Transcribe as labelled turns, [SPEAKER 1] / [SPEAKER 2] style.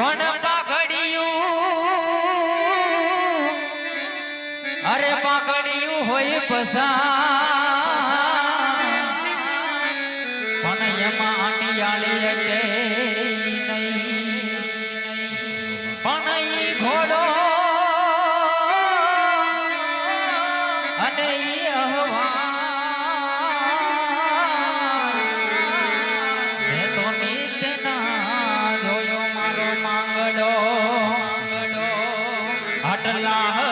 [SPEAKER 1] પણ પાઘડિયું અરે પાઘડિયું હોય પસા પણ એમાં અનિયાળી અટે પણ ઈ ઘોડો અને ઈ અહવાલ अल्लाह